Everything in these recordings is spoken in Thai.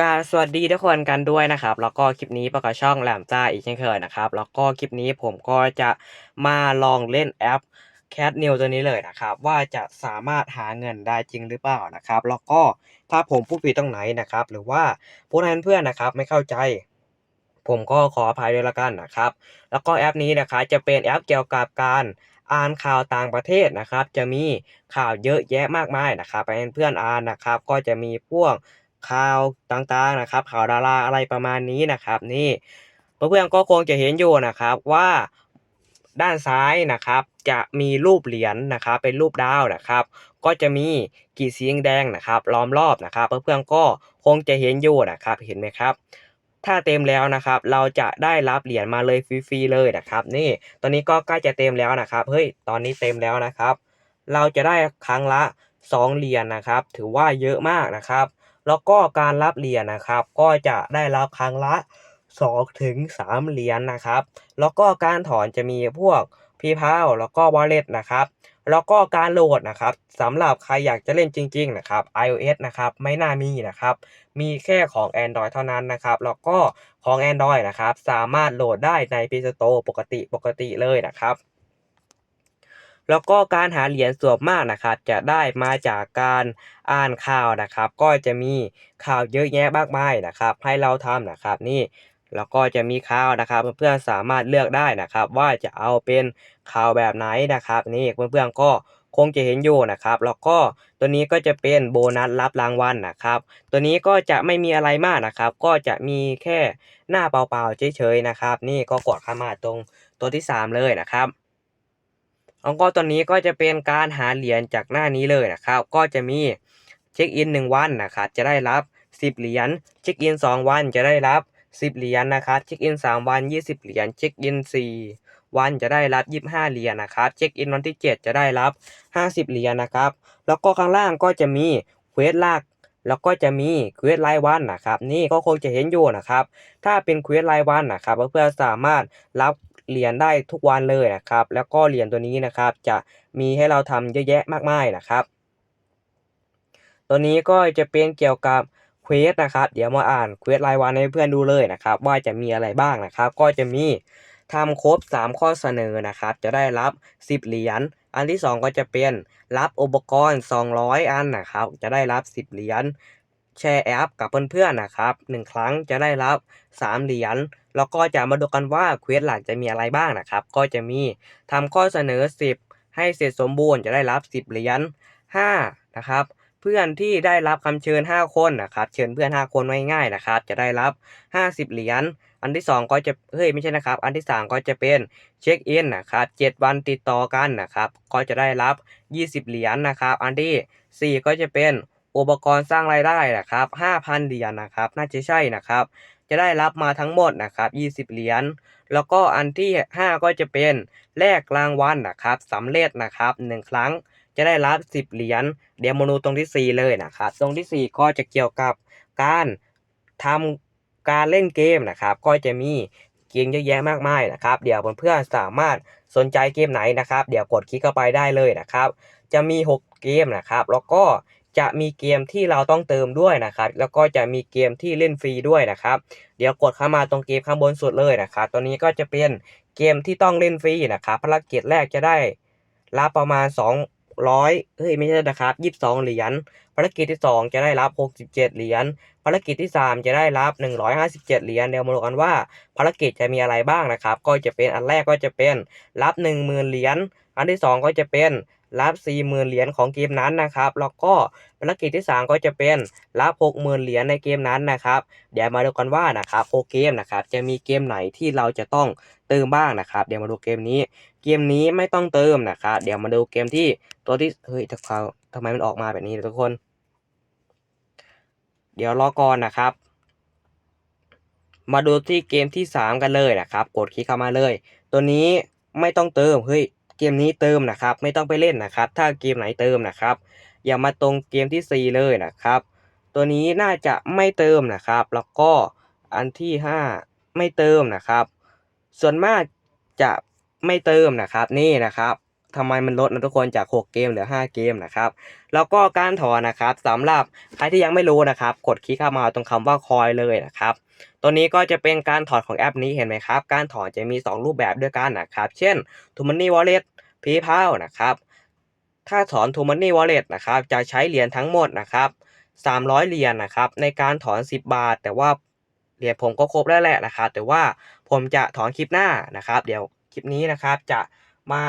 กาสวัสดีทุกคนกันด้วยนะครับ แล้วก็คลิปนี้ประกอบช่องแหลมจ้าอีกเช่นเคยนะครับ แล้วก็คลิปนี้ผมก็จะมาลองเล่นแอป Cat New ตัวนี้เลยนะครับ ว่าจะสามารถหาเงินได้จริงหรือเปล่านะครับ แล้วก็ถ้าผมพูดผิดตรงไหนนะครับ หรือว่าผู้นั้นเพื่อนนะครับไม่เข้าใจ ผมก็ขออภัยด้วยละกันนะครับ แล้วก็แอปนี้นะครับจะเป็นแอปเกี่ยวกับการอ่านข่าวต่างประเทศนะครับ จะมีข่าวเยอะแยะมากมายนะครับไปให้เพื่อนอ่านนะครับ ก็จะมีพวก ข่าวต่างๆนะครับ ข่าวดาราอะไรประมาณนี้นะครับ นี่เพื่อนๆก็คงจะเห็นอยู่นะครับว่าด้านซ้ายนะครับ จะมีรูปเหรียญนะครับ เป็นรูปดาวนะครับ ก็จะมีกีดสีแดงนะครับ ล้อมรอบนะครับเพื่อนๆก็คงจะเห็นอยู่นะครับ เห็นไหมครับถ้าเต็มแล้วนะครับ เราจะได้รับเหรียญมาเลยฟรีๆเลยนะครับ นี่ตอนนี้ก็ใกล้จะเต็มแล้วนะครับ เฮ้ย ตอนนี้เต็มแล้วนะครับ เราจะได้ครั้งละ 2 เหรียญนะครับ ถือว่าเยอะมากนะครับ แล้วก็การรับเหรียญนะครับ ก็จะได้รับครั้งละ2ถึง3เหรียญนะครับ แล้วก็การถอนจะมีพวก PayPal แล้วก็ Wallet นะครับ แล้วก็การโหลดนะครับสำหรับใครอยากจะเล่นจริง ๆ นะครับ iOS นะครับ ไม่น่ามีนะครับ มีแค่ของ Android เท่านั้นนะครับ แล้วก็ของ Android นะครับ สามารถโหลดได้ใน Play Store ปกติปกติเลยนะครับ แล้วก็การหาเหรียญส่วนมากนะครับ จะได้มาจากการอ่านข่าวนะครับ ก็จะมีข่าวเยอะแยะมากมายนะครับ ให้เราทำนะครับนี่แล้วก็จะมีข่าวนะครับ เพื่อนๆสามารถเลือกได้นะครับ ว่าจะเอาเป็นข่าวแบบไหนนะครับ นี่เพื่อนๆก็คงจะเห็นอยู่นะครับ แล้วก็ตัวนี้ก็จะเป็นโบนัสรับรางวัลนะครับ ตัวนี้ก็จะไม่มีอะไรมากนะครับ ก็จะมีแค่หน้าเปล่าๆเฉยๆนะครับ นี่ก็กดเข้ามาตรงตัวที่ 3 เลยนะครับ แล้วก็ตัวนี้ก็จะเป็นการหาเหรียญจากหน้านี้เลยนะครับ ก็จะมีเช็คอิน1วันนะครับจะได้รับ 10 เหรียญเช็คอิน2 วันจะได้รับ 10 เหรียญนะครับเช็คอิน3วัน 20 เหรียญเช็คอิน4วันจะได้รับ 25 เหรียญนะครับเช็คอินวันที่ 7 จะได้รับ 50 เหรียญนะครับ แล้วก็ข้างล่างก็จะมีเควสลากแล้วก็จะมีเควสรายวันนะครับ นี่ก็คงจะเห็นอยู่นะครับ ถ้าเป็นเควสรายวันนะครับเพื่อนๆสามารถรับ เรียญได้ทุกวันเลยนะครับ แล้วก็เหรียญตัวนี้นะครับ จะมีให้เราทำเยอะแยะมากมายนะครับ ตัวนี้ก็จะเป็นเกี่ยวกับเควสนะครับ เดี๋ยวมาอ่านเควสรายวันให้เพื่อนดูเลยนะครับ ว่าจะมีอะไรบ้างนะครับ ก็จะมีทำครบ 3 ข้อเสนอนะครับ จะได้รับ 10 เหรียญ อันที่ 2 ก็จะเป็นรับอุปกรณ์ 200 อันนะครับ จะได้รับ 10 เหรียญ แชร์แอปกับเพื่อนๆนะครับ 1 ครั้งจะได้รับ 3 เหรียญแล้วก็จะมาดูกันว่าเควสหลักจะมีอะไรบ้างนะครับ ก็จะมีทำข้อเสนอ 10 ให้เสร็จสมบูรณ์จะได้รับ 10 เหรียญ5นะครับเพื่อนที่ได้รับคำเชิญ 5 คนนะครับเชิญเพื่อน 5 คนไว้ง่ายนะครับ จะได้รับ 50 เหรียญอันที่ 2 ก็จะเฮ้ยไม่ใช่นะครับ อันที่ 3 ก็จะเป็นเช็คอินนะครับ7วันติดต่อกันนะครับ ก็จะได้รับ 20 เหรียญนะครับ อันที่ 4 ก็จะเป็น อุปกรณ์สร้างรายได้นะครับ5,000เหรียญนะครับ น่าจะใช่นะครับ จะได้รับมาทั้งหมดนะครับ20เหรียญ แล้วก็อันที่ 5 ก็จะเป็นแลกรางวัลนะครับสำเร็จนะครับ 1 ครั้งจะได้รับ 10 เหรียญ เดี๋ยวมาดูตรงที่ 4 เลยนะครับ ตรงที่ 4 ก็จะเกี่ยวกับการทำการเล่นเกมนะครับ ก็จะมีเกมเยอะแยะมากมายนะครับ เดี๋ยวเพื่อนๆสามารถสนใจเกมไหนนะครับ เดี๋ยวกดคลิกเข้าไปได้เลยนะครับ จะมี 6 เกมนะครับ แล้วก็ จะมีเกมที่เราต้องเติมด้วยนะครับ แล้วก็จะมีเกมที่เล่นฟรีด้วยนะครับ เดี๋ยวกดเข้ามาตรงเกมข้างบนสุดเลยนะครับตัวนี้ก็จะเป็นเกมที่ต้องเล่นฟรีนะครับภารกิจแรกจะได้รับประมาณ 200เฮ้ยไม่ใช่นะครับ22 เหรียญภารกิจที่ 2 จะได้รับ 67 เหรียญภารกิจที่ 3 จะได้รับ 157 เหรียญเดี๋ยวมาดูกันว่าภารกิจจะมีอะไรบ้างนะครับ ก็จะเป็นอันแรกก็จะเป็นรับ 10,000 เหรียญอันที่ 2 ก็จะเป็น รับ 40,000 เหรียญของเกมนั้นนะครับ แล้วก็ภารกิจที่ 3 ก็จะเป็นรับ 60,000 เหรียญในเกมนั้นนะครับ เดี๋ยวมาดูกันว่านะครับโปรเกมนะครับจะมีเกมไหนที่เราจะต้องเติมบ้างนะครับ เดี๋ยวมาดูเกมนี้ เกมนี้ไม่ต้องเติมนะครับ เดี๋ยวมาดูเกมที่ตัวที่เฮ้ยทำทำไมมันออกมาแบบนี้ทุกคน เดี๋ยวรอก่อนนะครับมาดูที่เกมที่ 3 กันเลยนะครับ กดคลิกเข้ามาเลย ตัวนี้ไม่ต้องเติม เฮ้ย เกมนี้เติมนะครับ ไม่ต้องไปเล่นนะครับ ถ้าเกมไหนเติมนะครับ อย่ามาตรงเกมที่ 4 เลยนะครับ ตัวนี้น่าจะไม่เติมนะครับ แล้วก็อันที่ 5 ไม่เติมนะครับ ส่วนมากจะไม่เติมนะครับนี่นะครับทำไมมันลดนะทุกคนจาก 6 เกมเหลือ 5 เกมนะครับ แล้วก็การถอนนะครับสำหรับใครที่ยังไม่รู้นะครับ กดคลิกเข้ามาตรงคำว่าคอยเลยนะครับ ตัวนี้ก็จะเป็นการถอนของแอปนี้เห็นไหมครับ การถอนจะมี 2 รูปแบบด้วยกันนะครับ เช่น t o Money Wallet PayPal นะครับ ถ้าถอน t o Money Wallet นะครับ จะใช้เหรียญทั้งหมดนะครับ300เหรียญนะครับ ในการถอน 10 บาท แต่ว่าเหรียญผมก็ครบแล้วแหละนะครับ แต่ว่าผมจะถอนคลิปหน้านะครับ เดี๋ยวคลิปนี้นะครับจะมา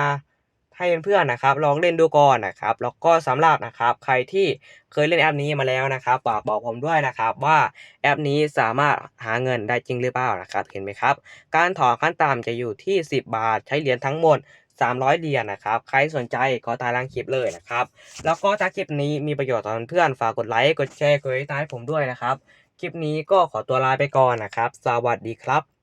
ให้เพื่อนๆนะครับ ลองเล่นดูก่อนนะครับ แล้วก็สำหรับนะครับ ใครที่เคยเล่นแอปนี้มาแล้วนะครับฝากบอกผมด้วยนะครับ ว่าแอปนี้สามารถหาเงินได้จริงหรือเปล่านะครับ เห็นไหมครับ การถอนขั้นต่ำจะอยู่ที่ 10 บาท ใช้เหรียญทั้งหมด300เหรียญนะครับ ใครสนใจก็ตามล่างคลิปเลยนะครับ แล้วก็ถ้าคลิปนี้มีประโยชน์ต่อเพื่อนๆฝากกดไลค์ กดแชร์ กดติดตามผมด้วยนะครับ คลิปนี้ก็ขอตัวลาไปก่อนนะครับ สวัสดีครับ